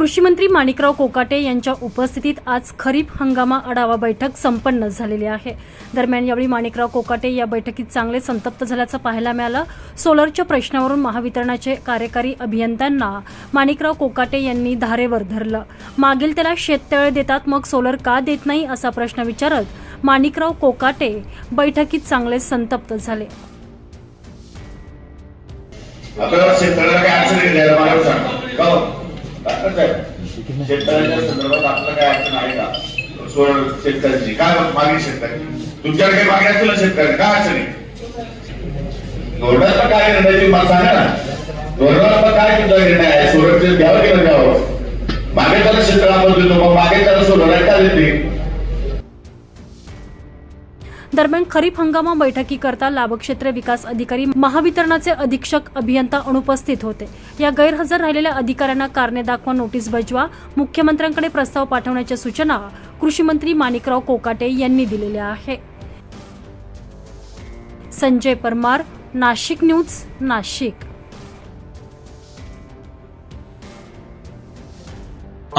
कृषी मंत्री माणिकराव कोकाटे यांच्या उपस्थितीत आज खरीप हंगामा आढावा बैठक संपन्न झालेली आहे. दरम्यान यावेळी माणिकराव कोकाटे या बैठकीत चांगले संतप्त झाल्याचं पाहायला मिळालं. सोलरच्या प्रश्नावरून महावितरणाचे कार्यकारी अभियंत्यांना माणिकराव कोकाटे यांनी धारेवर धरलं. मागील त्याला शेततळे देतात मग सोलर का देत नाही असा प्रश्न विचारत माणिकराव कोकाटे बैठकीत चांगले संतप्त झाले. आपल्याला शेतकऱ्याला अडचण आहे द्यायला साहेब शेतकऱ्याच्या संदर्भात आपलं काय अडचण आहे का? शेतकऱ्यांची. काय मागणी शेतकरी. तुमच्याकडे काही मागणी असेल ना शेतकरी काय अडचण आहे? धोरणात्मक काय निर्णय तुम्ही मला सांगा ना. धोरणात्मक काय तुमचा निर्णय आहे? सोडचे द्यावं की न द्यावं मागे त्याला शेतकऱ्या आपण देतो मग मागे त्याला सोडवणार का देते दरम्यान खरीप हंगामा बैठकीकरता लाभक्षेत्र विकास अधिकारी महावितरणाचे अधीक्षक अभियंता अनुपस्थित होते. या गैरहजर राहिलेल्या अधिकाऱ्यांना कारणे दाखवा नोटीस बजवा मुख्यमंत्र्यांकडे प्रस्ताव पाठवण्याच्या सूचना कृषी मंत्री माणिकराव कोकाटे यांनी दिलेल्या आहे. संजय परमार नाशिक न्यूज नाशिक.